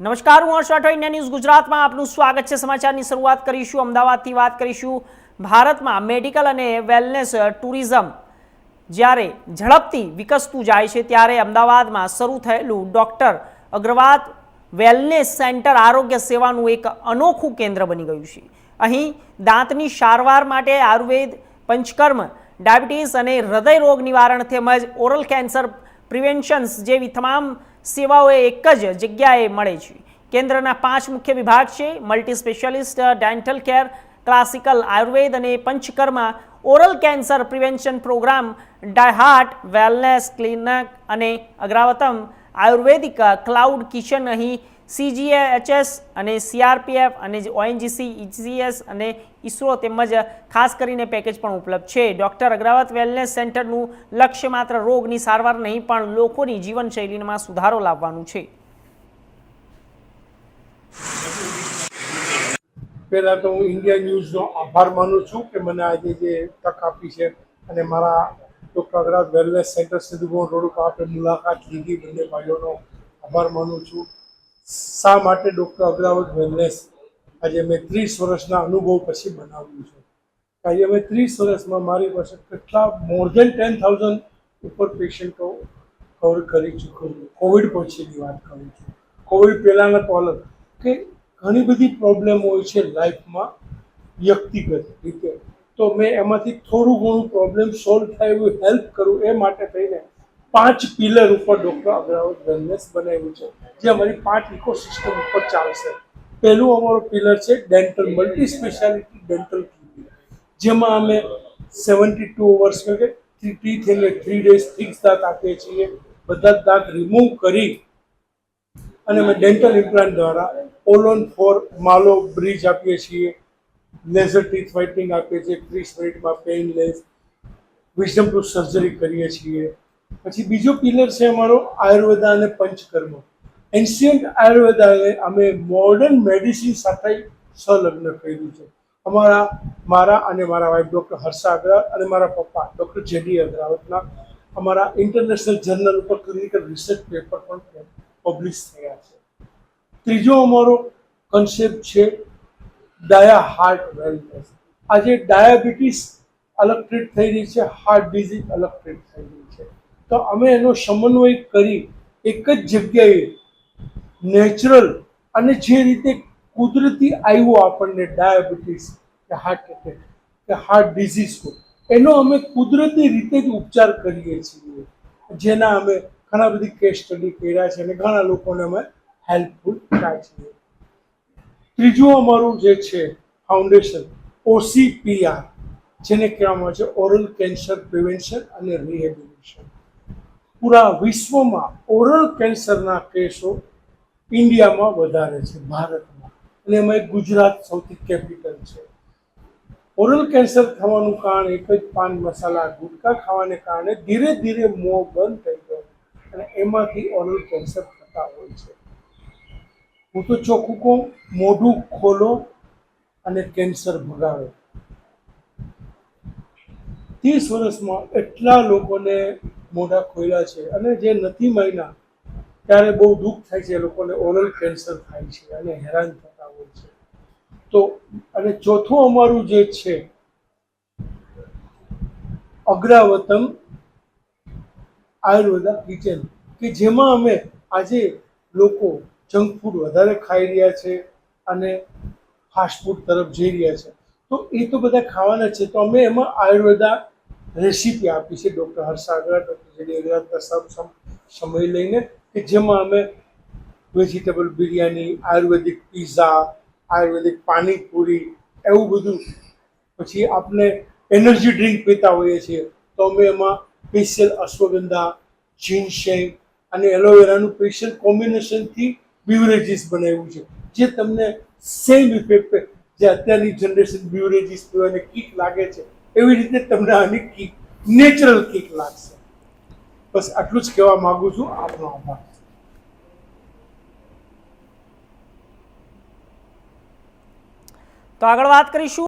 નમસ્કાર, હું હર્ષ Rathod, India news ગુજરાતમાં આપનું સ્વાગત છે. સમાચારની શરૂઆત કરીશું, અમદાવાદથી વાત કરીશું. ભારતમાં મેડિકલ અને વેલનેસ ટુરિઝમ જ્યારે ઝડપથી વિકસતું જાય છે, ત્યારે અમદાવાદમાં શરૂ થયેલું ડૉક્ટર અગ્રવાલ વેલનેસ સેન્ટર આરોગ્ય સેવાનું એક અનોખું કેન્દ્ર બની ગયું છે. અહીં દાંતની સારવાર માટે આયુર્વેદ, પંચકર્મ, ડાયાબિટીસ અને હૃદય રોગ નિવારણ તેમજ ઓરલ કેન્સર પ્રિવેન્શન્સ જેવી તમામ સેવાઓ એક જ જગ્યાએ મળે છે. કેન્દ્રના પાંચ મુખ્ય વિભાગ છે multi specialist dental care classical Ayurveda અને Panchakarma. Oral cancer prevention programme ડાયહાર્ટ wellness clinic અને અગ્રાવતમ આયુર્વેદિક ક્લાઉડ કિચન અહીં સીજીએચએસ અને સીઆરપીએફ અને ઓએનજીસી ઇજીએસ અને ઇસરો તેમજ ખાસ કરીને પેકેજ પણ ઉપલબ્ધ છે. ડૉક્ટર અગ્રાવત વેલનેસ સેન્ટરનું લક્ષ્ય માત્ર રોગની સારવાર નહીં, પણ લોકોની જીવનશૈલીમાં સુધારો લાવવાનું છે. પહેલાં તો હું ઇન્ડિયા ન્યૂઝનો આભાર માનું છું કે મને આજે જે તક આપી છે અને મારા doctor Agrawal wellness centre Sindhu Bhavan road ઉપર આપણે મુલાકાત લીધી. બંને ભાઈઓનો આભાર માનું છું. શા માટે ડૉક્ટર અગ્રાવત વેલનેસ આજે મેં ત્રીસ વર્ષના અનુભવ પછી બનાવ્યું છે? આજે મેં ત્રીસ વર્ષમાં મારી પાસે કેટલા મોર દેન ટેન થાઉઝન્ડ ઉપર પેશન્ટો કવર કરી ચૂક્યો છું. કોવિડ પછીની વાત કરું છું. કોવિડ પહેલાંના તો અલગ. કે ઘણી બધી પ્રોબ્લેમ હોય છે લાઈફમાં વ્યક્તિગત રીતે. તો મેં એમાંથી થોડું ઘણું પ્રોબ્લેમ સોલ્વ થાય એવું હેલ્પ કરું એ માટે થઈને પાંચ પિલર ઉપર ડૉક્ટર અગ્રવાલ વેલનેસ બનાવ્યું છે, જે અમારી પાંચ ઇકોસિસ્ટમ ઉપર ચાલશે. પહેલું અમારો પિલર છે ડેન્ટલ મલ્ટી સ્પેશિયાલિટી ડેન્ટલ જેમાં અમે સેવન્ટી ટુ અવર્સ કે થ્રી ટીથ એટલે થ્રી ડેઝ ફિક્સ દાંત આપીએ છીએ. બધા જ દાંત રિમૂવ કરી અને અમે ડેન્ટલ ઇમ્પ્લાન્ટ દ્વારા ઓલોન ફોર માલો બ્રિજ આપીએ છીએ. લેઝર ટીથ વ્હાઇટનિંગ આપીએ છીએ ત્રીસ મિનિટમાં પેઇનલેસ વિઝમ ટુ સર્જરી કરીએ છીએ. પછી બીજો પિલર છે અમારો આયુર્વેદા અને પંચકર્મ. એન્શિયન્ટ આયુર્વેદાને અમે મોડર્ન મેડિસિન સાથે સંલગ્ન કર્યું છે. અમારા, મારા અને મારા વાઇફ ડૉક્ટર હર્ષા અગ્રવાલ અને મારા પપ્પા ડૉક્ટર જેડી અગ્રવાલના અમારા ઇન્ટરનેશનલ જર્નલ ઉપર ક્લિનિકલ રિસર્ચ પેપર પણ પબ્લિશ થયા છે. ત્રીજો અમારો કન્સેપ્ટ છે ડાયા હાર્ટ વેલનેસ આજે ડાયાબિટીસ અલગ ટ્રીટ થઈ રહી છે હાર્ટ ડિઝીઝ અલગ ટ્રીટ થઈ રહી છે. તો અમે એનો સમન્વય કરી એક જ જગ્યાએ નેચરલ અને જે રીતે કુદરતી આવ્યો આપણને ડાયાબિટીસ કે હાર્ટ એટેક કે હાર્ટ ડિઝીઝ હોય, એનો અમે કુદરતી રીતે જ ઉપચાર કરીએ છીએ. જેના અમે ઘણા બધી કેસ સ્ટડી કર્યા છે અને ઘણા લોકોને અમે હેલ્પફુલ થાય છે. ત્રીજું અમારું જે છે ફાઉન્ડેશન ઓસીપીઆર જેને કહેવામાં આવે છે ઓરલ કેન્સર પ્રિવેન્શન અને રિહેબિલિટેશન પૂરા વિશ્વમાં ઓરલ કેન્સરના કેસો ઇન્ડિયામાં વધારે છે, ભારતમાં. અને એમાં ગુજરાત સૌથી કેપિટલ છે. ઓરલ કેન્સર થવાનું કારણ એક જ પાન મસાલા, ગુટકા ખાવાને કારણે ધીરે ધીરે મોં બંધ થઈ ગયો અને એમાંથી ઓરલ કેન્સર થતા હોય છે. હું તો ચોખ્ખું કહું, મોઢું ખોલો અને કેન્સર ભગાડો. ત્રીસ વર્ષમાં એટલા લોકોને મોઢા ખોલ્યા છે અને જે નથી માન્યા ત્યારે બહુ દુઃખ થાય છે લોકોને, ઓરલ કેન્સર થાય છે અને હેરાન થતા હોય છે. તો, અને ચોથું અમારું જે છે, અગ્રાવતમ આયુર્વેદા કિચન, કે જેમાં અમે આજે લોકો જંક ફૂડ વધારે ખાઈ રહ્યા છે અને ફાસ્ટ ફૂડ તરફ જઈ રહ્યા છે. તો એ તો બધા ખાવાના છે. તો અમે એમાં આયુર્વેદા રેસીપી આપી છે, doctor Harsh Agrawal doctor JD અગ્રવાલના સબ સમય લઈને, કે જેમાં અમે વેજીટેબલ બિરયાની, આયુર્વેદિક પીઝા, આયુર્વેદિક પાણીપુરી, એવું બધું. પછી આપણે એનર્જી ડ્રિંક પીતા હોઈએ છીએ, તો અમે એમાં સ્પેશિયલ અશ્વગંધા જીનશેંગ અને એલોવેરાનું સ્પેશિયલ કોમ્બિનેશનથી બીવરેજીસ બનાવ્યું છે. જે તમને સેમ ઇફેક્ટ, જે અત્યારની જનરેશન બીવરેજીસ પીવાને કીક લાગે છે એવી રીતે તમને આની કિક નેચરલ કિક લાગશે. બસ આટલું જ કહેવા માંગુ છું. આપનો આભાર. તો આગળ વાત કરીશું.